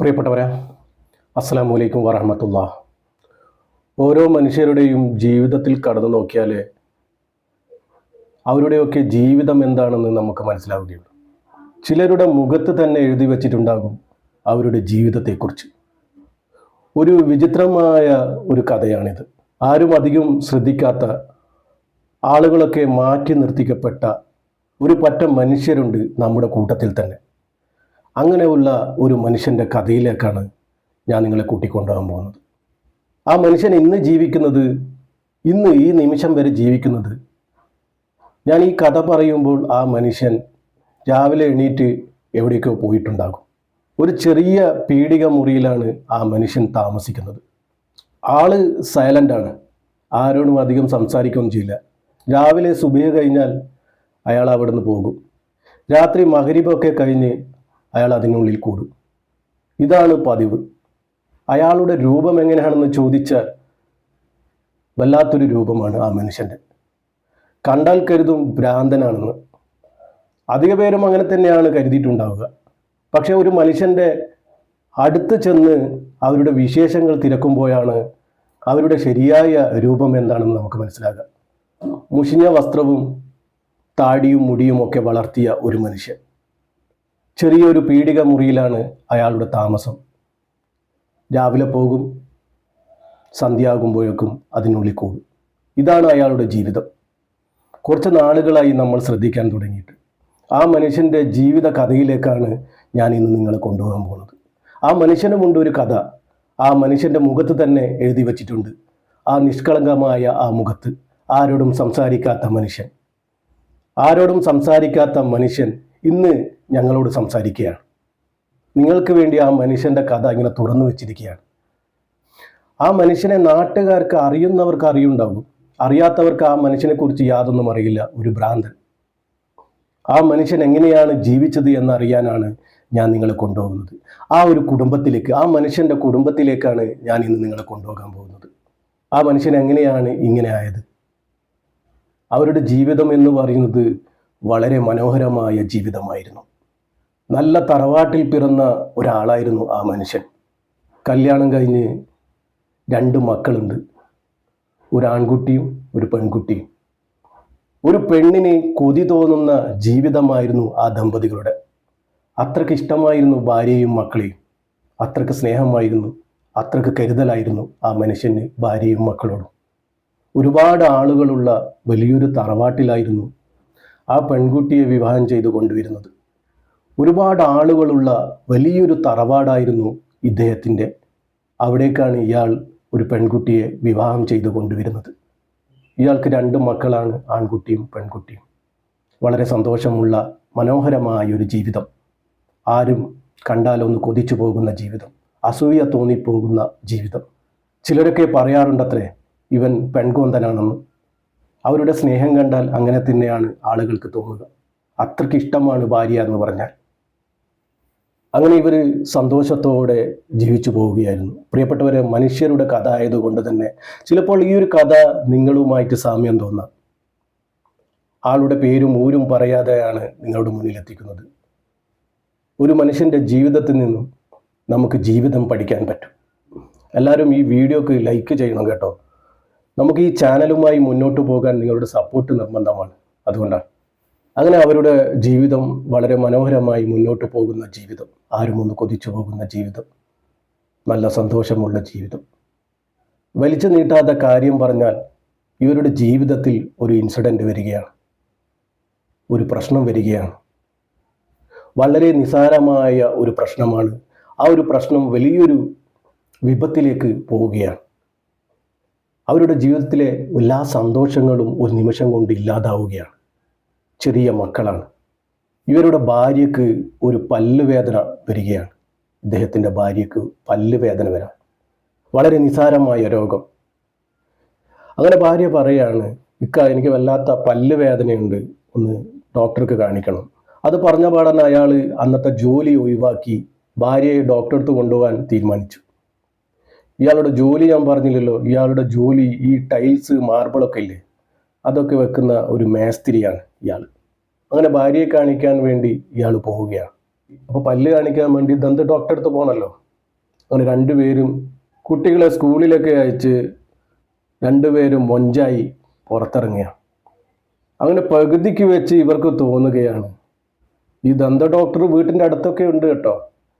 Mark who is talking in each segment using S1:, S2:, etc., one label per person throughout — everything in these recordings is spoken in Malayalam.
S1: പ്രിയപ്പെട്ടവരെ അസ്സാം വലൈക്കും വറഹമത്തുള്ള ഓരോ മനുഷ്യരുടെയും ജീവിതത്തിൽ കടന്നു നോക്കിയാൽ അവരുടെയൊക്കെ ജീവിതം എന്താണെന്ന് നമുക്ക് മനസ്സിലാവുകയുള്ളൂ. ചിലരുടെ മുഖത്ത് തന്നെ എഴുതി വച്ചിട്ടുണ്ടാകും അവരുടെ ജീവിതത്തെക്കുറിച്ച്. ഒരു വിചിത്രമായ ഒരു കഥയാണിത്. ആരും അധികം ശ്രദ്ധിക്കാത്ത ആളുകളൊക്കെ മാറ്റി നിർത്തിക്കപ്പെട്ട ഒരു പറ്റം മനുഷ്യരുണ്ട് നമ്മുടെ കൂട്ടത്തിൽ തന്നെ. അങ്ങനെയുള്ള ഒരു മനുഷ്യന്റെ കഥയിലേക്കാണ് ഞാൻ നിങ്ങളെ കൂട്ടിക്കൊണ്ടുപോകാൻ പോകുന്നത്. ആ മനുഷ്യൻ ഇന്ന് ജീവിക്കുന്നത് ഇന്ന് ഈ നിമിഷം വരെ ജീവിക്കുന്നത് ഞാൻ ഈ കഥ പറയുമ്പോൾ ആ മനുഷ്യൻ രാവിലെ എണീറ്റ് എവിടേക്കോ പോയിട്ടുണ്ടാകും. ഒരു ചെറിയ പീഡിക മുറിയിലാണ് ആ മനുഷ്യൻ താമസിക്കുന്നത്. ആൾ സൈലന്റാണ് ആരോടും അധികം സംസാരിക്കുകയും ചെയ്യില്ല. രാവിലെ സുബിയ കഴിഞ്ഞാൽ അയാൾ അവിടുന്ന് പോകും. രാത്രി മഹരിബൊക്കെ കഴിഞ്ഞ് അയാൾ അതിനുള്ളിൽ കൂടും. ഇതാണ് പതിവ്. അയാളുടെ രൂപം എങ്ങനെയാണെന്ന് ചോദിച്ചാൽ വല്ലാത്തൊരു രൂപമാണ് ആ മനുഷ്യന്റെ. കണ്ടാൽ കരുതും ഭ്രാന്തനാണെന്ന്. അധിക പേരും അങ്ങനെ തന്നെയാണ് കരുതിയിട്ടുണ്ടാവുക. പക്ഷെ ഒരു മനുഷ്യന്റെ അടുത്ത് ചെന്ന് അവരുടെ വിശേഷങ്ങൾ തിരക്കുമ്പോഴാണ് അവരുടെ ശരിയായ രൂപം എന്താണെന്ന് നമുക്ക് മനസ്സിലാകാം മുഷിഞ്ഞ വസ്ത്രവും താടിയും മുടിയും ഒക്കെ വളർത്തിയ ഒരു മനുഷ്യൻ. ചെറിയൊരു പീഡിക മുറിയിലാണ് അയാളുടെ താമസം. രാവിലെ പോകും സന്ധ്യയാകുമ്പോഴേക്കും അതിനുള്ളിൽ കൂടും. ഇതാണ് അയാളുടെ ജീവിതം. കുറച്ച് നാളുകളായി നമ്മൾ ശ്രദ്ധിക്കാൻ തുടങ്ങിയിട്ട്. ആ മനുഷ്യന്റെ ജീവിത കഥയിലേക്കാണ് ഞാൻ ഇന്ന് നിങ്ങളെ കൊണ്ടുപോകാൻ പോകുന്നത്. ആ മനുഷ്യനുമുണ്ട് ഒരു കഥ. ആ മനുഷ്യന്റെ മുഖത്ത് തന്നെ എഴുതി വച്ചിട്ടുണ്ട്. ആ നിഷ്കളങ്കമായ ആ മുഖത്ത് ആരോടും സംസാരിക്കാത്ത മനുഷ്യൻ. ആരോടും സംസാരിക്കാത്ത മനുഷ്യൻ ഇന്ന് ഞങ്ങളോട് സംസാരിക്കുകയാണ്. നിങ്ങൾക്ക് വേണ്ടി ആ മനുഷ്യന്റെ കഥ ഇങ്ങനെ തുറന്നു വെച്ചിരിക്കുകയാണ്. ആ മനുഷ്യനെ നാട്ടുകാർക്ക് അറിയുന്നവർക്ക് അറിയുണ്ടാകും അറിയാത്തവർക്ക് ആ മനുഷ്യനെ കുറിച്ച് യാതൊന്നും അറിയില്ല ഒരു ഭ്രാന്തൻ. ആ മനുഷ്യൻ എങ്ങനെയാണ് ജീവിച്ചത് എന്നറിയാനാണ് ഞാൻ നിങ്ങളെ കൊണ്ടുപോകുന്നത്. ആ ഒരു കുടുംബത്തിലേക്ക് ആ മനുഷ്യന്റെ കുടുംബത്തിലേക്കാണ് ഞാൻ ഇന്ന് നിങ്ങളെ കൊണ്ടുപോകാൻ പോകുന്നത്. ആ മനുഷ്യൻ എങ്ങനെയാണ് ഇങ്ങനെ ആയത്? അവരുടെ ജീവിതം എന്ന് പറയുന്നത് വളരെ മനോഹരമായ ജീവിതമായിരുന്നു. നല്ല തറവാട്ടിൽ പിറന്ന ഒരാളായിരുന്നു ആ മനുഷ്യൻ. കല്യാണം കഴിഞ്ഞ് രണ്ട് മക്കളുണ്ട്. ഒരു ആൺകുട്ടിയും ഒരു പെൺകുട്ടിയും. ഒരു പെണ്ണിന് കൊതി തോന്നുന്ന ജീവിതമായിരുന്നു ആ ദമ്പതികളുടെ. അത്രയ്ക്ക് ഇഷ്ടമായിരുന്നു ഭാര്യയും മക്കളെയും. അത്രയ്ക്ക് സ്നേഹമായിരുന്നു അത്രയ്ക്ക് കരുതലായിരുന്നു ആ മനുഷ്യന് ഭാര്യയും മക്കളോടും. ഒരുപാട് ആളുകളുള്ള വലിയൊരു തറവാട്ടിലായിരുന്നു ആ പെൺകുട്ടിയെ വിവാഹം ചെയ്തു കൊണ്ടുവരുന്നത്. ഒരുപാട് ആളുകളുള്ള വലിയൊരു തറവാടായിരുന്നു ഇദ്ദേഹത്തിന്റെ. അവിടേക്കാണ് ഇയാൾ ഒരു പെൺകുട്ടിയെ വിവാഹം ചെയ്തു കൊണ്ടുവരുന്നത്. ഇയാൾക്ക് രണ്ട് മക്കളാണ് ആൺകുട്ടിയും പെൺകുട്ടിയും. വളരെ സന്തോഷമുള്ള മനോഹരമായ ഒരു ജീവിതം. ആരും കണ്ടാലൊന്ന് കൊതിച്ചു പോകുന്ന ജീവിതം. അസൂയ തോന്നിപ്പോകുന്ന ജീവിതം. ചിലരൊക്കെ പറയാറുണ്ടത്രേ ഇവൻ പെൺകോന്തനാണെന്ന്. അവരുടെ സ്നേഹം കണ്ടാൽ അങ്ങനെ തന്നെയാണ് ആളുകൾക്ക് തോന്നുക. അത്രയ്ക്ക് ഇഷ്ടമാണ് ഭാര്യ എന്ന് പറഞ്ഞാൽ. അങ്ങനെ ഇവർ സന്തോഷത്തോടെ ജീവിച്ചു പോവുകയായിരുന്നു. പ്രിയപ്പെട്ടവരെ മനുഷ്യരുടെ കഥ ആയതുകൊണ്ട് തന്നെ ചിലപ്പോൾ ഈ ഒരു കഥ നിങ്ങളുമായിട്ട് സാമ്യം തോന്നാം. ആളുടെ പേരും ഊരും പറയാതെയാണ് നിങ്ങളുടെ മുന്നിൽ എത്തിക്കുന്നത് ഒരു മനുഷ്യന്റെ ജീവിതത്തിൽ നിന്നും നമുക്ക് ജീവിതം പഠിക്കാൻ പറ്റും. എല്ലാവരും ഈ വീഡിയോക്ക് ലൈക്ക് ചെയ്യണം കേട്ടോ. നമുക്ക് ഈ ചാനലുമായി മുന്നോട്ട് പോകാൻ നിങ്ങളുടെ സപ്പോർട്ട് നിർബന്ധമാണ്. അതുകൊണ്ടാണ്. അങ്ങനെ അവരുടെ ജീവിതം വളരെ മനോഹരമായി മുന്നോട്ട് പോകുന്ന ജീവിതം. ആരും ഒന്ന് കൊതിച്ചു പോകുന്ന ജീവിതം. നല്ല സന്തോഷമുള്ള ജീവിതം. വലിച്ചു നീട്ടാത്ത കാര്യം പറഞ്ഞാൽ ഇവരുടെ ജീവിതത്തിൽ ഒരു ഇൻസിഡന്റ് വരികയാണ്. ഒരു പ്രശ്നം വരികയാണ്. വളരെ നിസാരമായ ഒരു പ്രശ്നമാണ്. ആ ഒരു പ്രശ്നം വലിയൊരു വിപത്തിലേക്ക് പോവുകയാണ്. അവരുടെ ജീവിതത്തിലെ എല്ലാ സന്തോഷങ്ങളും ഒരു നിമിഷം കൊണ്ട് ഇല്ലാതാവുകയാണ്. ചെറിയ മക്കളാണ്. ഇവരുടെ ഭാര്യയ്ക്ക് ഒരു പല്ലുവേദന വരികയാണ്. ഇദ്ദേഹത്തിന്റെ ഭാര്യയ്ക്ക് പല്ലുവേദന വരാം വളരെ നിസാരമായ രോഗം. അങ്ങനെ ഭാര്യ പറയാണ് ഇക്ക എനിക്ക് വല്ലാത്ത പല്ലുവേദനയുണ്ട്. ഒന്ന് ഡോക്ടർക്ക് കാണിക്കണം. അത് പറഞ്ഞ പാടന്നെ അയാൾ അന്നത്തെ ജോലി ഒഴിവാക്കി ഭാര്യയെ ഡോക്ടറെടുത്ത് കൊണ്ടുപോകാൻ തീരുമാനിച്ചു. ഇയാളുടെ ജോലി ഞാൻ പറഞ്ഞില്ലല്ലോ. ഇയാളുടെ ജോലി ഈ ടൈൽസ് മാർബിളൊക്കെ ഇല്ലേ? അതൊക്കെ വെക്കുന്ന ഒരു മേസ്തിരിയാണ് ഇയാൾ. അങ്ങനെ ഭാര്യയെ കാണിക്കാൻ വേണ്ടി ഇയാൾ പോവുകയാണ്. അപ്പോൾ പല്ല് കാണിക്കാൻ വേണ്ടി ദന്ത ഡോക്ടറെ അടുത്ത് പോകണമല്ലോ അങ്ങനെ രണ്ടുപേരും കുട്ടികളെ സ്കൂളിലൊക്കെ അയച്ച് രണ്ടുപേരും മൊഞ്ചായി പുറത്തിറങ്ങിയ അങ്ങനെ പകുതിക്ക് വെച്ച് ഇവർക്ക് തോന്നുകയാണ്. ഈ ദന്ത ഡോക്ടർ വീട്ടിന്റെ അടുത്തൊക്കെ ഉണ്ട് കേട്ടോ.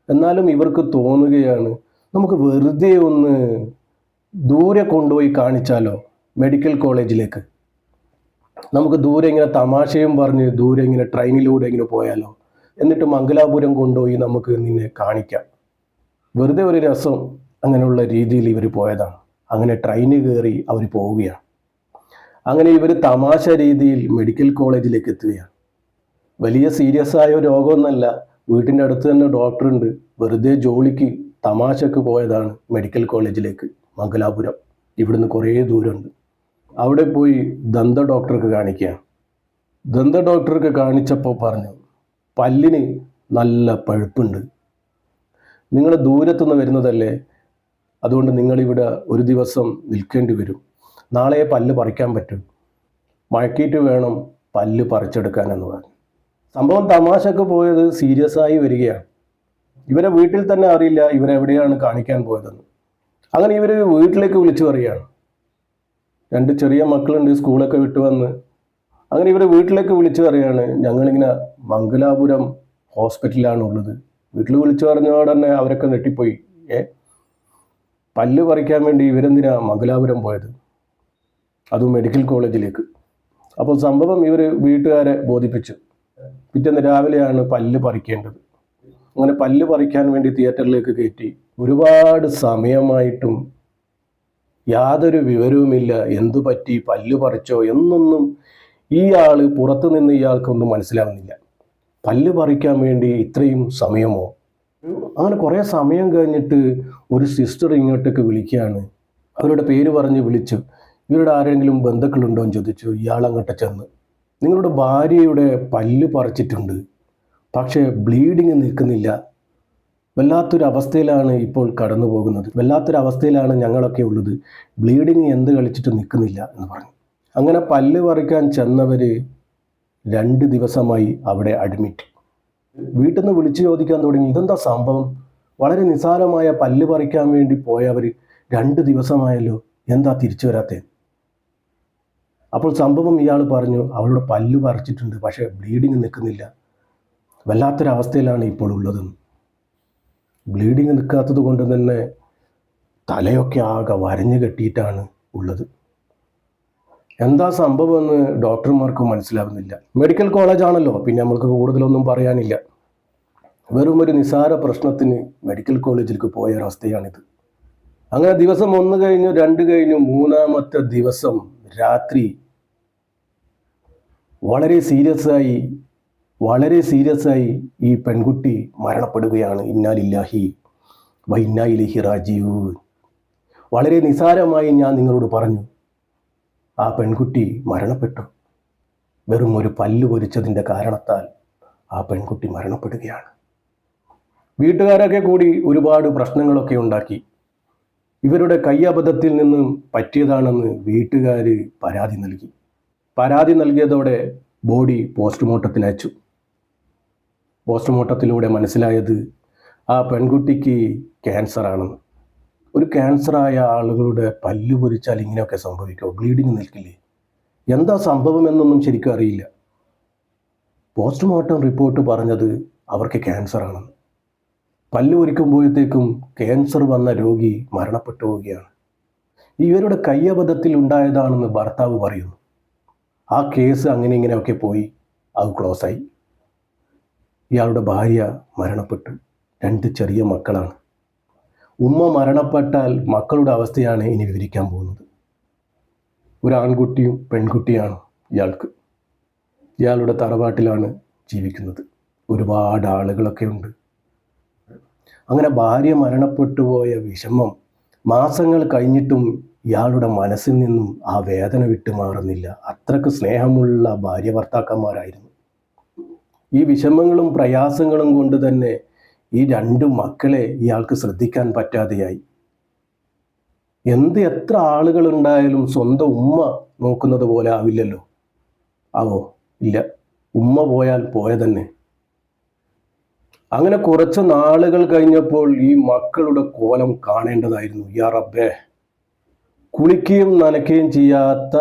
S1: എന്നാലും ഇവർക്ക് തോന്നുകയാണ് നമുക്ക് വെറുതെ ഒന്ന് ദൂരെ കൊണ്ടുപോയി കാണിച്ചാലോ? മെഡിക്കൽ കോളേജിലേക്ക് നമുക്ക് ദൂരെ ഇങ്ങനെ തമാശയും പറഞ്ഞ് ദൂരെ ഇങ്ങനെ ട്രെയിനിലൂടെ ഇങ്ങനെ പോയാലോ? എന്നിട്ട് മംഗലാപുരം കൊണ്ടുപോയി നമുക്ക് നിന്നെ കാണിക്കാം. വെറുതെ ഒരു രസം അങ്ങനെയുള്ള രീതിയിൽ ഇവർ പോയതാണ്. അങ്ങനെ ട്രെയിന് കയറി അവർ പോവുകയാണ്. അങ്ങനെ ഇവർ തമാശ രീതിയിൽ മെഡിക്കൽ കോളേജിലേക്ക് എത്തുകയാണ്. വലിയ സീരിയസ് ആയ രോഗമൊന്നല്ല വീട്ടിന്റെ അടുത്ത് തന്നെ ഡോക്ടറുണ്ട് വെറുതെ ജോലിക്ക് തമാശക്ക് പോയതാണ് മെഡിക്കൽ കോളേജിലേക്ക് മംഗലാപുരം. ഇവിടുന്ന് കുറേ ദൂരമുണ്ട്. അവിടെ പോയി ദന്ത ഡോക്ടർക്ക് കാണിക്കുക ദന്ത ഡോക്ടർക്ക് കാണിച്ചപ്പോൾ പറഞ്ഞു പല്ലിന് നല്ല പഴുപ്പുണ്ട്. നിങ്ങൾ ദൂരത്തുനിന്ന് വരുന്നതല്ലേ? അതുകൊണ്ട് നിങ്ങളിവിടെ ഒരു ദിവസം നിൽക്കേണ്ടി വരും. നാളെ പല്ല് പറിക്കാൻ പറ്റും. മഴക്കിയിട്ട് വേണം പല്ല് പറിച്ചെടുക്കാൻ എന്ന് പറഞ്ഞു. സംഭവം തമാശക്ക് പോയത് സീരിയസ് ആയി വരികയാണ്. ഇവരെ വീട്ടിൽ തന്നെ അറിയില്ല ഇവരെവിടെയാണ് കാണിക്കാൻ പോയതെന്ന്. അങ്ങനെ ഇവർ വീട്ടിലേക്ക് വിളിച്ചു പറയുകയാണ്. രണ്ട് ചെറിയ മക്കളുണ്ട് സ്കൂളൊക്കെ വിട്ടു വന്ന്. അങ്ങനെ ഇവർ വീട്ടിലേക്ക് വിളിച്ചു പറയാണ് ഞങ്ങളിങ്ങനെ മംഗലാപുരം ഹോസ്പിറ്റലിലാണ് ഉള്ളത്. വീട്ടിൽ വിളിച്ചു പറഞ്ഞ തന്നെ അവരൊക്കെ നെട്ടിപ്പോയി ഏ പല്ല് പറിക്കാൻ വേണ്ടി ഇവരെന്തിനാ മംഗലാപുരം പോയത്? അതും മെഡിക്കൽ കോളേജിലേക്ക്. അപ്പോൾ സംഭവം ഇവർ വീട്ടുകാരെ ബോധിപ്പിച്ചു. പിറ്റേന്ന് രാവിലെയാണ് പല്ല് പറിക്കേണ്ടത്. അങ്ങനെ പല്ല് പറിക്കാൻ വേണ്ടി തിയേറ്ററിലേക്ക് കയറ്റി. ഒരുപാട് സമയമായിട്ടും യാതൊരു വിവരവുമില്ല. എന്തു പറ്റി? പല്ല് പറിച്ചോ? എന്നൊന്നും ഈ ആൾ പുറത്തു നിന്ന് ഇയാൾക്കൊന്നും മനസ്സിലാവുന്നില്ല. പല്ല് പറിക്കാൻ വേണ്ടി ഇത്രയും സമയമോ? അങ്ങനെ കുറേ സമയം കഴിഞ്ഞിട്ട് ഒരു സിസ്റ്റർ ഇങ്ങോട്ടേക്ക് വിളിക്കുകയാണ്. അവരുടെ പേര് പറഞ്ഞ് വിളിച്ചു ഇവരുടെ ആരെങ്കിലും ബന്ധുക്കളുണ്ടോ? എന്ന് ചോദിച്ചു. ഇയാൾ അങ്ങോട്ട് ചെന്ന് നിങ്ങളുടെ ഭാര്യയുടെ പല്ല് പറിച്ചിട്ടുണ്ട്. പക്ഷേ ബ്ലീഡിങ് നിൽക്കുന്നില്ല. വല്ലാത്തൊരു അവസ്ഥയിലാണ് ഇപ്പോൾ കടന്നു പോകുന്നത് വല്ലാത്തൊരു അവസ്ഥയിലാണ് ഞങ്ങളൊക്കെ ഉള്ളത്. ബ്ലീഡിങ് എന്ത് കളിച്ചിട്ട് നിൽക്കുന്നില്ല എന്ന് പറഞ്ഞു. അങ്ങനെ പല്ല് പറിക്കാൻ ചെന്നവർ രണ്ട് ദിവസമായി അവിടെ അഡ്മിറ്റ് വീട്ടിൽ നിന്ന് വിളിച്ചു ചോദിക്കാൻ തുടങ്ങി. ഇതെന്താ സംഭവം? വളരെ നിസ്സാരമായ പല്ല് പറിക്കാൻ വേണ്ടി പോയവർ രണ്ട് ദിവസമായല്ലോ. എന്താ തിരിച്ചു വരാത്തേ? അപ്പോൾ സംഭവം ഇയാൾ പറഞ്ഞു അവളുടെ പല്ല് പറിച്ചിട്ടുണ്ട് പക്ഷേ ബ്ലീഡിങ് നിൽക്കുന്നില്ല. വല്ലാത്തൊരവസ്ഥയിലാണ് ഇപ്പോൾ ഉള്ളത്. ബ്ലീഡിങ് നിൽക്കാത്തത് കൊണ്ട് തന്നെ തലയൊക്കെ ആകെ വരഞ്ഞു കെട്ടിയിട്ടാണ് ഉള്ളത്. എന്താ സംഭവമെന്ന് ഡോക്ടർമാർക്ക് മനസ്സിലാവുന്നില്ല. മെഡിക്കൽ കോളേജാണല്ലോ പിന്നെ നമ്മൾക്ക് കൂടുതലൊന്നും പറയാനില്ല. വെറും ഒരു നിസാര പ്രശ്നത്തിന് മെഡിക്കൽ കോളേജിലേക്ക് പോയ ഒരവസ്ഥയാണിത്. അങ്ങനെ ദിവസം ഒന്ന് കഴിഞ്ഞു രണ്ട് കഴിഞ്ഞു മൂന്നാമത്തെ ദിവസം രാത്രി വളരെ സീരിയസ് ആയി വളരെ സീരിയസ് ആയി ഈ പെൺകുട്ടി മരണപ്പെടുകയാണ്. ഇന്നാലില്ലാഹി വൈന്നായിലിഹി റാജീവ് വളരെ നിസാരമായി ഞാൻ നിങ്ങളോട് പറഞ്ഞു ആ പെൺകുട്ടി മരണപ്പെട്ടു. വെറും ഒരു പല്ല് പൊരിച്ചതിന്റെ കാരണത്താൽ ആ പെൺകുട്ടി മരണപ്പെടുകയാണ്. വീട്ടുകാരൊക്കെ കൂടി ഒരുപാട് പ്രശ്നങ്ങളൊക്കെ ഉണ്ടാക്കി. ഇവരുടെ കയ്യബദ്ധത്തിൽ നിന്ന് പറ്റിയതാണെന്ന് വീട്ടുകാർ പരാതി നൽകി. പരാതി നൽകിയതോടെ ബോഡി പോസ്റ്റ്മോർട്ടത്തിന് അയച്ചു പോസ്റ്റ്മോർട്ടത്തിലൂടെ മനസ്സിലായത് ആ പെൺകുട്ടിക്ക് ക്യാൻസറാണ്. ഒരു ക്യാൻസറായ ആളുകളുടെ പല്ല് പൊരിച്ചാൽ ഇങ്ങനെയൊക്കെ സംഭവിക്കുമോ ബ്ലീഡിങ് നിൽക്കില്ലേ? എന്താ സംഭവം എന്നൊന്നും ശരിക്കും അറിയില്ല. പോസ്റ്റ്മോർട്ടം റിപ്പോർട്ട് പറഞ്ഞത് അവർക്ക് ക്യാൻസറാണ്. പല്ല് പൊരിക്കുമ്പോഴത്തേക്കും ക്യാൻസർ വന്ന രോഗി മരണപ്പെട്ടു പോവുകയാണ്. ഇവരുടെ കയ്യബദ്ധത്തിൽ ഉണ്ടായതാണെന്ന് ഭർത്താവ് പറയുന്നു. ആ കേസ് അങ്ങനെ ഇങ്ങനെയൊക്കെ പോയി. അത് ക്ലോസായി. ഇയാളുടെ ഭാര്യ മരണപ്പെട്ടു. രണ്ട് ചെറിയ മക്കളാണ്. ഉമ്മ മരണപ്പെട്ടാൽ മക്കളുടെ അവസ്ഥയാണ് ഇനി വിവരിക്കാൻ പോകുന്നത്. ഒരു ആൺകുട്ടിയും പെൺകുട്ടിയാണ് ഇയാൾക്ക്. ഇയാളുടെ തറവാട്ടിലാണ് ജീവിക്കുന്നത്. ഒരുപാട് ആളുകളൊക്കെ ഉണ്ട്. അങ്ങനെ ഭാര്യ മരണപ്പെട്ടു പോയ വിഷമം മാസങ്ങൾ കഴിഞ്ഞിട്ടും ഇയാളുടെ മനസ്സിൽ നിന്നും ആ വേദന വിട്ടുമാറുന്നില്ല. അത്രയ്ക്ക് സ്നേഹമുള്ള ഭാര്യ ഭർത്താക്കന്മാരായിരുന്നു. ഈ വിഷമങ്ങളും പ്രയാസങ്ങളും കൊണ്ട് തന്നെ ഈ രണ്ട് മക്കളെ ഇയാൾക്ക് ശ്രദ്ധിക്കാൻ പറ്റാതെയായി. എന്ത് എത്ര ആളുകൾ ഉണ്ടായാലും സ്വന്തം ഉമ്മ നോക്കുന്നത് പോലെ ആവില്ലല്ലോ. ആവോ ഇല്ല. ഉമ്മ പോയാൽ പോയ തന്നെ അങ്ങനെ കുറച്ച് നാളുകൾ കഴിഞ്ഞപ്പോൾ ഈ മക്കളുടെ കോലം കാണേണ്ടതായിരുന്നു. യാ റബ്ബേ. കുളിക്കുകയും നനയ്ക്കുകയും ചെയ്യാത്ത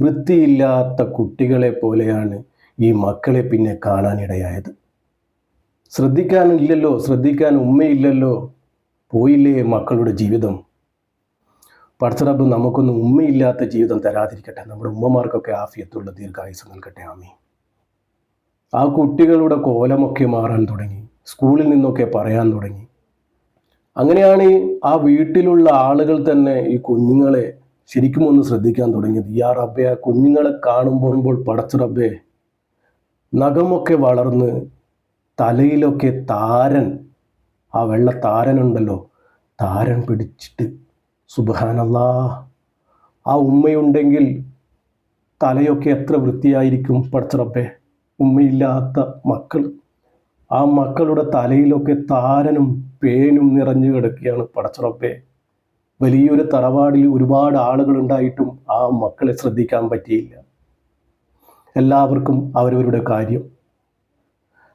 S1: വൃത്തിയില്ലാത്ത കുട്ടികളെ പോലെയാണ് ഈ മക്കളെ പിന്നെ കാണാനിടയായത് ശ്രദ്ധിക്കാനില്ലല്ലോ ശ്രദ്ധിക്കാൻ ഉമ്മയില്ലല്ലോ പോയില്ലേ മക്കളുടെ ജീവിതം? പടച്ചറബ് നമുക്കൊന്നും ഉമ്മയില്ലാത്ത ജീവിതം തരാതിരിക്കട്ടെ. നമ്മുടെ ഉമ്മമാർക്കൊക്കെ ആഫിയത്തുള്ള ദീർഘായുസ് നൽകട്ടെ. ആമി ആ കുട്ടികളുടെ കോലമൊക്കെ മാറാൻ തുടങ്ങി. സ്കൂളിൽ നിന്നൊക്കെ പറയാൻ തുടങ്ങി. അങ്ങനെയാണ് ആ വീട്ടിലുള്ള ആളുകൾ തന്നെ ഈ കുഞ്ഞുങ്ങളെ ശരിക്കും ഒന്ന് ശ്രദ്ധിക്കാൻ തുടങ്ങിയത്. ആ റബ്ബെ ആ കുഞ്ഞുങ്ങളെ കാണുമ്പോൾ പടച്ച റബ്ബെ നഖമൊക്കെ വളർന്ന് തലയിലൊക്കെ താരൻ ആ വെള്ള താരനുണ്ടല്ലോ താരൻ പിടിച്ചിട്ട് സുബഹാനല്ലാ ആ ഉമ്മയുണ്ടെങ്കിൽ തലയൊക്കെ എത്ര വൃത്തിയായിരിക്കും പഠിച്ചറപ്പെ ഉമ്മയില്ലാത്ത മക്കൾ. ആ മക്കളുടെ തലയിലൊക്കെ താരനും പേനും നിറഞ്ഞു കിടക്കുകയാണ് പടച്ചറപ്പെ വലിയൊരു തറവാടിൽ ഒരുപാട് ആളുകൾ ഉണ്ടായിട്ടും ആ മക്കളെ ശ്രദ്ധിക്കാൻ പറ്റിയില്ല. എല്ലാവർക്കും അവരവരുടെ കാര്യം.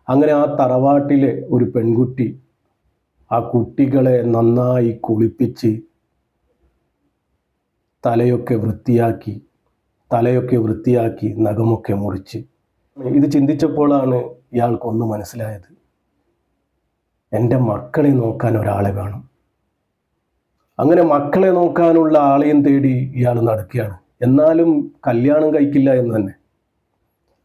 S1: അങ്ങനെ ആ തറവാട്ടിലെ ഒരു പെൺകുട്ടി ആ കുട്ടികളെ നന്നായി കുളിപ്പിച്ച് തലയൊക്കെ വൃത്തിയാക്കി തലയൊക്കെ വൃത്തിയാക്കി നഖമൊക്കെ മുറിച്ച്. ഇത് ചിന്തിച്ചപ്പോഴാണ് ഇയാൾക്കൊന്ന് മനസ്സിലായത് എന്റെ മക്കളെ നോക്കാൻ ഒരാളെ വേണം. അങ്ങനെ മക്കളെ നോക്കാനുള്ള ആളെയും തേടി ഇയാൾ നടക്കുകയാണ്. എന്നാലും കല്യാണം കഴിക്കില്ല എന്ന് തന്നെ.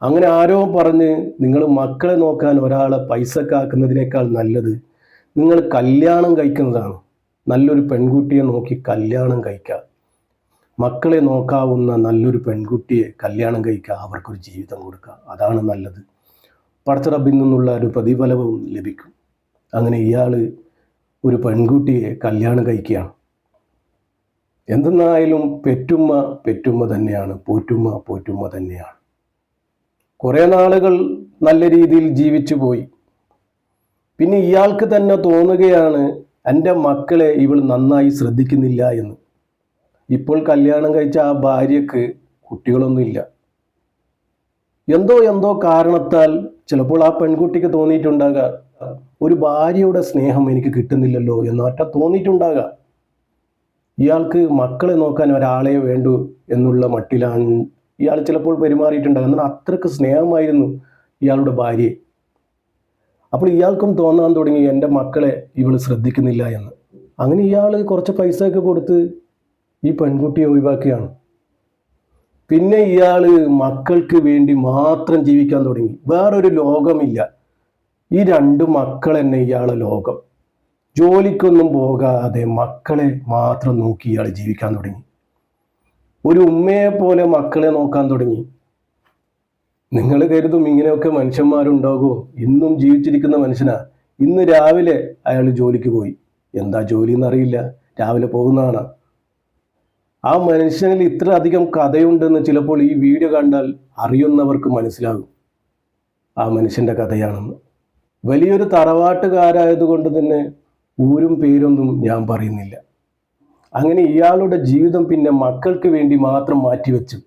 S1: അങ്ങനെ ആരോ പറഞ്ഞ് നിങ്ങൾ മക്കളെ നോക്കാൻ ഒരാളെ പൈസക്കാക്കുന്നതിനേക്കാൾ നല്ലത് നിങ്ങൾ കല്യാണം കഴിക്കുന്നതാണ്. നല്ലൊരു പെൺകുട്ടിയെ നോക്കി കല്യാണം കഴിക്കുക. മക്കളെ നോക്കാവുന്ന നല്ലൊരു പെൺകുട്ടിയെ കല്യാണം കഴിക്കുക. അവർക്കൊരു ജീവിതം കൊടുക്കുക. അതാണ് നല്ലത്. പടച്ചറബിൽ നിന്നുള്ള ഒരു പ്രതിഫലവും ലഭിക്കും. അങ്ങനെ ഇയാൾ ഒരു പെൺകുട്ടിയെ കല്യാണം കഴിക്കുകയാണ്. എന്തെന്നായാലും പെറ്റുമ്മ പെറ്റുമ്മ തന്നെയാണ്. പോറ്റുമ്മ പോറ്റുമ്മ തന്നെയാണ്. കുറേ നാളുകൾ നല്ല രീതിയിൽ ജീവിച്ചു പോയി. പിന്നെ ഇയാൾക്ക് തന്നെ തോന്നുകയാണ് എന്റെ മക്കളെ ഇവൾ നന്നായി ശ്രദ്ധിക്കുന്നില്ല എന്ന്. ഇപ്പോൾ കല്യാണം കഴിച്ച ആ ഭാര്യക്ക് കുട്ടികളൊന്നുമില്ല. എന്തോ എന്തോ കാരണത്താൽ ചിലപ്പോൾ ആ പെൺകുട്ടിക്ക് തോന്നിയിട്ടുണ്ടാകാം ഒരു ഭാര്യയുടെ സ്നേഹം എനിക്ക് കിട്ടുന്നില്ലല്ലോ എന്ന് ഒറ്റ തോന്നിയിട്ടുണ്ടാകാം. ഇയാൾക്ക് മക്കളെ നോക്കാൻ ഒരാളെ വേണ്ടു എന്നുള്ള മട്ടിലാണ് ഇയാൾ ചിലപ്പോൾ പെരുമാറിയിട്ടുണ്ടാകും. എന്നാൽ അത്രയ്ക്ക് സ്നേഹമായിരുന്നു ഇയാളുടെ ഭാര്യയെ. അപ്പോൾ ഇയാൾക്കും തോന്നാൻ തുടങ്ങി എന്റെ മക്കളെ ഇവൾ ശ്രദ്ധിക്കുന്നില്ല എന്ന്. അങ്ങനെ ഇയാൾ കുറച്ച് പൈസയൊക്കെ കൊടുത്ത് ഈ പെൺകുട്ടിയെ ഒഴിവാക്കുകയാണ്. പിന്നെ ഇയാൾ മക്കൾക്ക് വേണ്ടി മാത്രം ജീവിക്കാൻ തുടങ്ങി. വേറൊരു ലോകമില്ല. ഈ രണ്ട് മക്കൾ തന്നെ ഇയാളെ ലോകം. ജോലിക്കൊന്നും പോകാതെ മക്കളെ മാത്രം നോക്കി ഇയാൾ ജീവിക്കാൻ തുടങ്ങി. ഒരു ഉമ്മയെ പോലെ മക്കളെ നോക്കാൻ തുടങ്ങി. നിങ്ങൾ കരുതും ഇങ്ങനെയൊക്കെ മനുഷ്യന്മാരുണ്ടാകുമോ ഇന്നും ജീവിച്ചിരിക്കുന്ന മനുഷ്യനാ. ഇന്ന് രാവിലെ അയാൾ ജോലിക്ക് പോയി. എന്താ ജോലി എന്നറിയില്ല രാവിലെ പോകുന്നതാണ്. ആ മനുഷ്യനിൽ ഇത്ര അധികം കഥയുണ്ടെന്ന് ചിലപ്പോൾ ഈ വീഡിയോ കണ്ടാൽ അറിയുന്നവർക്ക് മനസ്സിലാകും. ആ മനുഷ്യന്റെ കഥയാണെന്ന്. വലിയൊരു തറവാട്ടുകാരായതുകൊണ്ട് തന്നെ ഊരും പേരൊന്നും ഞാൻ പറയുന്നില്ല. അങ്ങനെ ഇയാളുടെ ജീവിതം പിന്നെ മക്കൾക്ക് വേണ്ടി മാത്രം മാറ്റിവെച്ചു.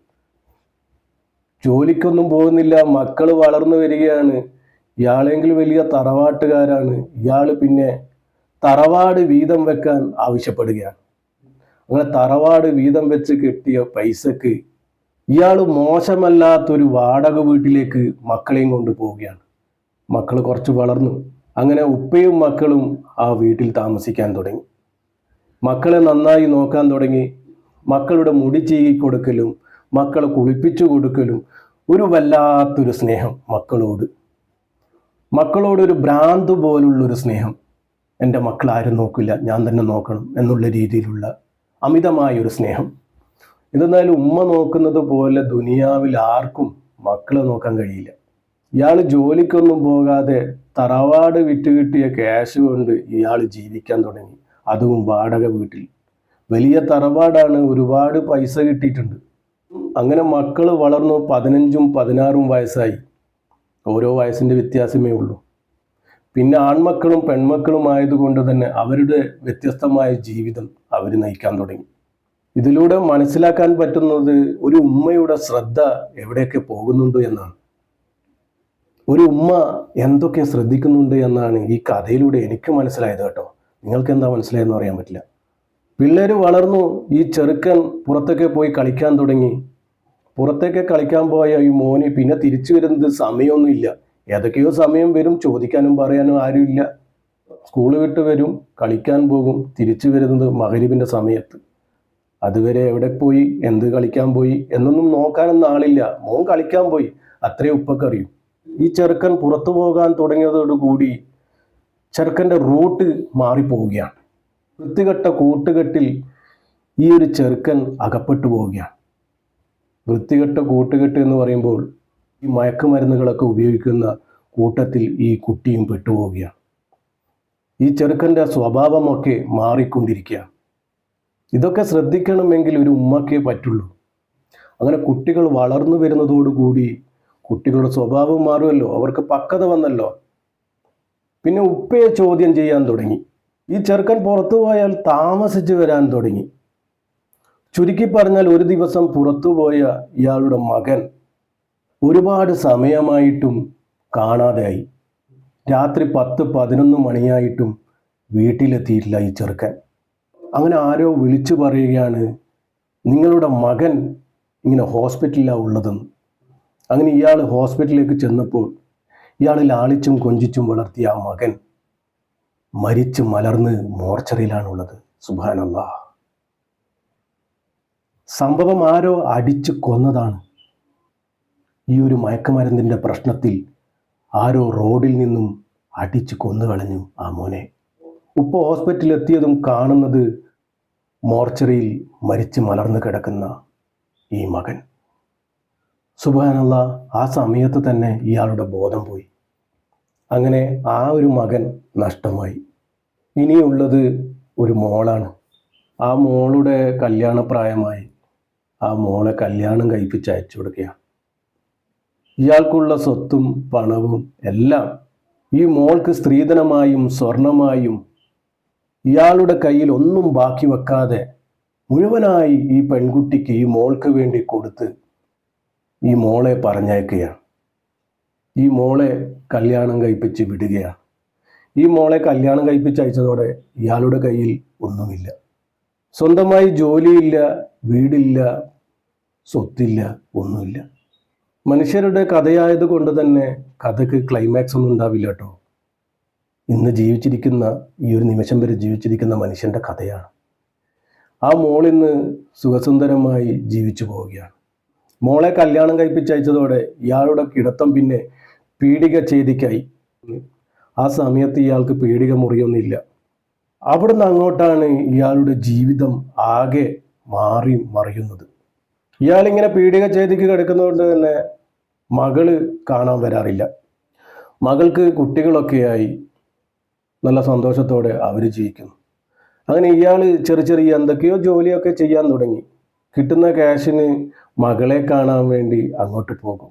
S1: ജോലിക്കൊന്നും പോകുന്നില്ല മക്കൾ വളർന്നു വരികയാണ് ഇയാളെങ്കിലും വലിയ തറവാട്ടുകാരാണ് ഇയാൾ പിന്നെ തറവാട് വീതം വെക്കാൻ ആവശ്യപ്പെടുകയാണ്. അങ്ങനെ തറവാട് വീതം വെച്ച് കിട്ടിയ പൈസക്ക് ഇയാൾ മോശമല്ലാത്തൊരു വാടക വീട്ടിലേക്ക് മക്കളെയും കൊണ്ട് പോവുകയാണ്. മക്കൾ കുറച്ച് വളർന്നു. അങ്ങനെ ഉപ്പയും മക്കളും ആ വീട്ടിൽ താമസിക്കാൻ തുടങ്ങി. മക്കളെ നന്നായി നോക്കാൻ തുടങ്ങി. മക്കളുടെ മുടി ചീകി കൊടുക്കലും മക്കളെ കുളിപ്പിച്ചു കൊടുക്കലും ഒരു വല്ലാത്തൊരു സ്നേഹം മക്കളോട്. മക്കളോടൊരു ഭ്രാന്ത് പോലുള്ളൊരു സ്നേഹം എന്റെ മക്കൾ ആരും നോക്കില്ല ഞാൻ തന്നെ നോക്കണം എന്നുള്ള രീതിയിലുള്ള അമിതമായൊരു സ്നേഹം. ഇതെന്നാലും ഉമ്മ നോക്കുന്നത് പോലെ ദുനിയാവിൽ ആർക്കും മക്കളെ നോക്കാൻ കഴിയില്ല. ഇയാൾ ജോലിക്കൊന്നും പോകാതെ തറവാട് വിറ്റ് കിട്ടിയ ക്യാഷ് കൊണ്ട് ഇയാൾ ജീവിക്കാൻ തുടങ്ങി. അതും വാടക വീട്ടിൽ. വലിയ തറവാടാണ് ഒരുപാട് പൈസ കിട്ടിയിട്ടുണ്ട്. അങ്ങനെ മക്കൾ വളർന്നു പതിനഞ്ചും പതിനാറും വയസ്സായി. ഓരോ വയസ്സിന്റെ വ്യത്യാസമേ ഉള്ളൂ. പിന്നെ ആൺമക്കളും പെൺമക്കളും ആയതുകൊണ്ട് തന്നെ അവരുടെ വ്യത്യസ്തമായ ജീവിതം അവർ നയിക്കാൻ തുടങ്ങി. ഇതിലൂടെ മനസ്സിലാക്കാൻ പറ്റുന്നത് ഒരു ഉമ്മയുടെ ശ്രദ്ധ എവിടെയൊക്കെ പോകുന്നുണ്ട് എന്നാണ്. ഒരു ഉമ്മ എന്തൊക്കെ ശ്രദ്ധിക്കുന്നുണ്ട് എന്നാണ് ഈ കഥയിലൂടെ എനിക്ക് മനസ്സിലായത് കേട്ടോ. നിങ്ങൾക്ക് എന്താ മനസ്സിലായെന്ന് അറിയാൻ പറ്റില്ല. പിള്ളേർ വളർന്നു ഈ ചെറുക്കൻ പുറത്തൊക്കെ പോയി കളിക്കാൻ തുടങ്ങി. പുറത്തേക്ക് കളിക്കാൻ പോയ ഈ മോന് പിന്നെ തിരിച്ചു വരുന്നത് സമയമൊന്നുമില്ല. ഏതൊക്കെയോ സമയം വരും ചോദിക്കാനും പറയാനും ആരുമില്ല. സ്കൂൾ വിട്ട് വരും കളിക്കാൻ പോകും തിരിച്ചു വരുന്നത് മകരിവിന്റെ സമയത്ത്. അതുവരെ എവിടെ പോയി എന്ത് കളിക്കാൻ പോയി എന്നൊന്നും നോക്കാനൊന്നും ആളില്ല. മോൻ കളിക്കാൻ പോയി അത്രേ ഉപ്പക്കറിയും ഈ ചെറുക്കൻ പുറത്തു പോകാൻ തുടങ്ങിയതോടുകൂടി ചെറുക്കന്റെ റൂട്ട് മാറിപ്പോവുകയാണ്. വൃത്തികെട്ട കൂട്ടുകെട്ടിൽ ഈ ഒരു ചെറുക്കൻ അകപ്പെട്ടു പോവുകയാണ്. വൃത്തികെട്ട കൂട്ടുകെട്ട് എന്ന് പറയുമ്പോൾ ഈ മയക്കുമരുന്നുകളൊക്കെ ഉപയോഗിക്കുന്ന കൂട്ടത്തിൽ ഈ കുട്ടിയും പെട്ടുപോവുകയാണ്. ഈ ചെറുക്കന്റെ സ്വഭാവമൊക്കെ മാറിക്കൊണ്ടിരിക്കുകയാണ്. ഇതൊക്കെ ശ്രദ്ധിക്കണമെങ്കിൽ ഒരു ഉമ്മക്കേ പറ്റുള്ളൂ. അങ്ങനെ കുട്ടികൾ വളർന്നു വരുന്നതോടുകൂടി കുട്ടികളുടെ സ്വഭാവം മാറുമല്ലോ. അവർക്ക് പക്വത വന്നല്ലോ. പിന്നെ ഉപ്പയെ ചോദ്യം ചെയ്യാൻ തുടങ്ങി. ഈ ചെറുക്കൻ പുറത്തു പോയാൽ താമസിച്ചു വരാൻ തുടങ്ങി. ചുരുക്കി പറഞ്ഞാൽ ഒരു ദിവസം പുറത്തുപോയ ഇയാളുടെ മകൻ ഒരുപാട് സമയമായിട്ടും കാണാതെയായി. രാത്രി പത്ത് പതിനൊന്ന് മണിയായിട്ടും വീട്ടിലെത്തിയിട്ടില്ല ഈ ചെറുക്കൻ. അങ്ങനെ ആരോ വിളിച്ചു പറയുകയാണ് നിങ്ങളുടെ മകൻ ഇങ്ങനെ ഹോസ്പിറ്റലിലാണ് ഉള്ളതെന്ന്. അങ്ങനെ ഇയാൾ ഹോസ്പിറ്റലിലേക്ക് ചെന്നപ്പോൾ ഇയാൾ ലാളിച്ചും കൊഞ്ചിച്ചും വളർത്തിയ ആ മകൻ മരിച്ച് മലർന്ന് മോർച്ചറിയിലാണുള്ളത്. സുബാനല്ലാ സംഭവം ആരോ അടിച്ചു കൊന്നതാണ്. ഈ ഒരു മയക്കുമരുന്നിന്റെ പ്രശ്നത്തിൽ ആരോ റോഡിൽ നിന്നും അടിച്ചു കൊന്നു കളഞ്ഞു ആ മോനെ. ഉപ്പ ഹോസ്പിറ്റലിൽ എത്തിയതും കാണുന്നത് മോർച്ചറിയിൽ മരിച്ച് മലർന്നു കിടക്കുന്ന ഈ മകൻ. സുബാനുള്ള ആ സമയത്ത് തന്നെ ഇയാളുടെ ബോധം പോയി. അങ്ങനെ ആ ഒരു മകൻ നഷ്ടമായി. ഇനിയുള്ളത് ഒരു മോളാണ്. ആ മോളുടെ കല്യാണപ്രായമായി. ആ മോളെ കല്യാണം കഴിപ്പിച്ച് അയച്ചു കൊടുക്കുകയാണ്. ഇയാൾക്കുള്ള സ്വത്തും പണവും എല്ലാം ഈ മോൾക്ക് സ്ത്രീധനമായും സ്വർണമായും ഇയാളുടെ കയ്യിൽ ഒന്നും ബാക്കി വെക്കാതെ മുഴുവനായി ഈ പെൺകുട്ടിക്ക് ഈ മോൾക്ക് വേണ്ടി കൊടുത്ത് ഈ മോളെ പറഞ്ഞയക്കുകയാണ്. ഈ മോളെ കല്യാണം കഴിപ്പിച്ച് വിടുകയാണ്. ഈ മോളെ കല്യാണം കഴിപ്പിച്ച് അയച്ചതോടെ ഇയാളുടെ കയ്യിൽ ഒന്നുമില്ല. സ്വന്തമായി ജോലിയില്ല വീടില്ല സ്വത്തില്ല ഒന്നുമില്ല. മനുഷ്യരുടെ കഥയായത് കൊണ്ട് തന്നെ കഥയ്ക്ക് ക്ലൈമാക്സ് ഒന്നും ഉണ്ടാവില്ല കേട്ടോ. ഇന്ന് ജീവിച്ചിരിക്കുന്ന ഈ ഒരു നിമിഷം വരെ ജീവിച്ചിരിക്കുന്ന മനുഷ്യന്റെ കഥയാണ്. ആ മോളിന്ന് സുഖസുന്ദരമായി ജീവിച്ചു പോവുകയാണ്. മോളെ കല്യാണം കഴിപ്പിച്ചയച്ചതോടെ ഇയാളുടെ കിടത്തം പിന്നെ പീഡിക ചെയ്തിക്കായി ആ സമയത്ത് ഇയാൾക്ക് പീഡിക മുറിയൊന്നുമില്ല. അവിടുന്ന് അങ്ങോട്ടാണ് ഇയാളുടെ ജീവിതം ആകെ മാറി മറിയുന്നത്. ഇയാളിങ്ങനെ പീഡിക ചെയ്തിക്ക് കിടക്കുന്നതുകൊണ്ട് തന്നെ മകൾ കാണാൻ വരാറില്ല. മകൾക്ക് കുട്ടികളൊക്കെയായി നല്ല സന്തോഷത്തോടെ അവർ ജീവിക്കുന്നു. അങ്ങനെ ഇയാൾ ചെറിയ ചെറിയ എന്തൊക്കെയോ ജോലിയൊക്കെ ചെയ്യാൻ തുടങ്ങി. കിട്ടുന്ന ക്യാഷിന് മകളെ കാണാൻ വേണ്ടി അങ്ങോട്ട് പോകും.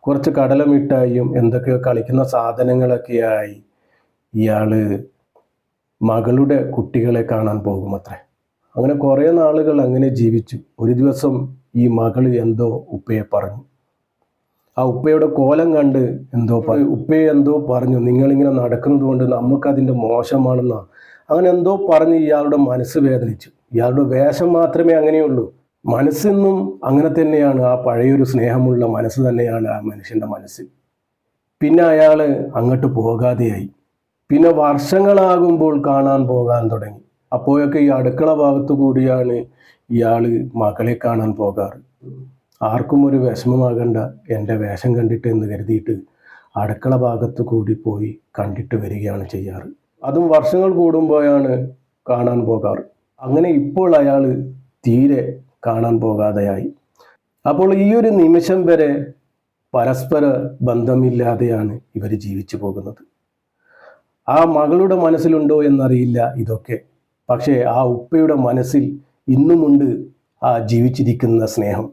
S1: കുറച്ച് കടലമിഠായിയും എന്തൊക്കെയോ കളിക്കുന്ന സാധനങ്ങളൊക്കെയായി ഇയാൾ മകളുടെ കുട്ടികളെ കാണാൻ പോകും അത്രേ അങ്ങനെ കുറേ നാളുകൾ അങ്ങനെ ജീവിച്ചു. ഒരു ദിവസം ഈ മകൾ എന്തോ ഉപ്പയെ പറഞ്ഞു. ആ ഉപ്പയുടെ കോലം കണ്ട് എന്തോ പറഞ്ഞു ഉപ്പയെ എന്തോ പറഞ്ഞു. നിങ്ങളിങ്ങനെ നടക്കുന്നത് കൊണ്ട് നമുക്കതിന്റെ മോശമാണെന്നാ. അങ്ങനെ എന്തോ പറഞ്ഞ് ഇയാളുടെ മനസ്സ് വേദനിച്ചു. ഇയാളുടെ വേഷം മാത്രമേ അങ്ങനെയുള്ളൂ. മനസ്സെന്നും അങ്ങനെ തന്നെയാണ്. ആ പഴയൊരു സ്നേഹമുള്ള മനസ്സ് തന്നെയാണ് ആ മനുഷ്യന്റെ മനസ്സ്. പിന്നെ അയാൾ അങ്ങോട്ട് പോകാതെയായി. പിന്നെ വർഷങ്ങളാകുമ്പോൾ കാണാൻ പോകാൻ തുടങ്ങി. അപ്പോഴൊക്കെ ഈ അടുക്കള ഭാഗത്തു കൂടിയാണ് ഇയാൾ മകളെ കാണാൻ പോകാറ്. ആർക്കും ഒരു വിഷമമാകണ്ട. എന്റെ വേഷം കണ്ടിട്ട് എന്ന് കരുതിയിട്ട് അടുക്കള ഭാഗത്ത് കൂടി പോയി കണ്ടിട്ട് വരികയാണ് ചെയ്യാറ്. അതും വർഷങ്ങൾ കൂടുമ്പോഴാണ് കാണാൻ പോകാറ്. അങ്ങനെ ഇപ്പോൾ അയാൾ തീരെ കാണാൻ പോകാതെയായി. അപ്പോൾ ഈ ഒരു നിമിഷം വരെ പരസ്പര ബന്ധമില്ലാതെയാണ് ഇവർ ജീവിച്ചു പോകുന്നത്. ആ മകളുടെ മനസ്സിലുണ്ടോ എന്നറിയില്ല ഇതൊക്കെ. പക്ഷേ ആ ഉപ്പയുടെ മനസ്സിൽ ഇന്നുമുണ്ട് ആ ജീവിച്ചിരിക്കുന്ന സ്നേഹം.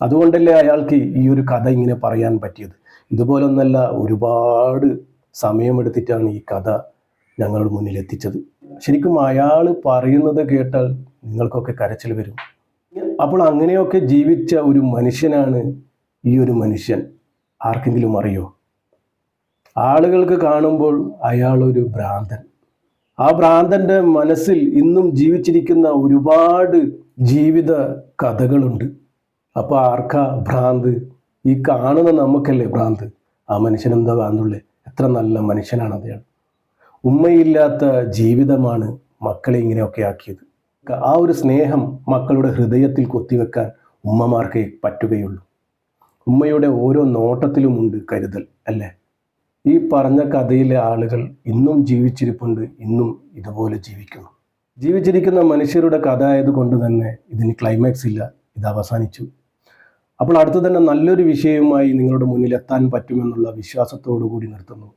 S1: അതുകൊണ്ടല്ലേ അയാൾക്ക് ഈ ഒരു കഥ ഇങ്ങനെ പറയാൻ പറ്റിയത്. ഇതുപോലൊന്നല്ല ഒരുപാട് സമയമെടുത്തിട്ടാണ് ഈ കഥ ഞങ്ങളുടെ മുന്നിൽ എത്തിച്ചത് ശരിക്കും അയാൾ പറയുന്നത് കേട്ടാൽ നിങ്ങൾക്കൊക്കെ കരച്ചിൽ വരും. അപ്പോൾ അങ്ങനെയൊക്കെ ജീവിച്ച ഒരു മനുഷ്യനാണ് ഈ ഒരു മനുഷ്യൻ. ആർക്കെങ്കിലും അറിയോ? ആളുകൾക്ക് കാണുമ്പോൾ അയാളൊരു ഭ്രാന്തൻ. ആ ഭ്രാന്തന്റെ മനസ്സിൽ ഇന്നും ജീവിച്ചിരിക്കുന്ന ഒരുപാട് ജീവിത കഥകളുണ്ട്. അപ്പോൾ ആർക്കാ ഭ്രാന്ത്? ഈ കാണുന്ന നമുക്കല്ലേ ഭ്രാന്ത്? ആ മനുഷ്യനെന്താ ഭ്രാന്തുള്ളേ? എത്ര നല്ല മനുഷ്യനാണ് അദ്ദേഹം. ഉമ്മയില്ലാത്ത ജീവിതമാണ് മക്കളെ ഇങ്ങനെയൊക്കെ ആക്കിയത്. ആ ഒരു സ്നേഹം മക്കളുടെ ഹൃദയത്തിൽ കൊത്തിവെക്കാൻ ഉമ്മമാർക്കേ പറ്റുകയുള്ളൂ. ഉമ്മയുടെ ഓരോ നോട്ടത്തിലുമുണ്ട് കരുതൽ അല്ലേ? ഈ പറഞ്ഞ കഥയിലെ ആളുകൾ ഇന്നും ജീവിച്ചിരിപ്പുണ്ട് ഇന്നും ഇതുപോലെ ജീവിക്കുന്നു. ജീവിച്ചിരിക്കുന്ന മനുഷ്യരുടെ കഥ ആയതുകൊണ്ട് തന്നെ ഇതിന് ക്ലൈമാക്സ് ഇല്ല ഇത് അവസാനിച്ചു. അപ്പോൾ അടുത്തു തന്നെ നല്ലൊരു വിഷയവുമായി നിങ്ങളുടെ മുന്നിൽ എത്താൻ പറ്റുമെന്നുള്ള വിശ്വാസത്തോടു കൂടി നിർത്തുന്നു.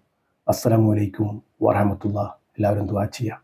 S1: അസ്സലാമു അലൈക്കും വറഹമത്തുള്ള എല്ലാവരും ദ്വാ ചെയ്യാം.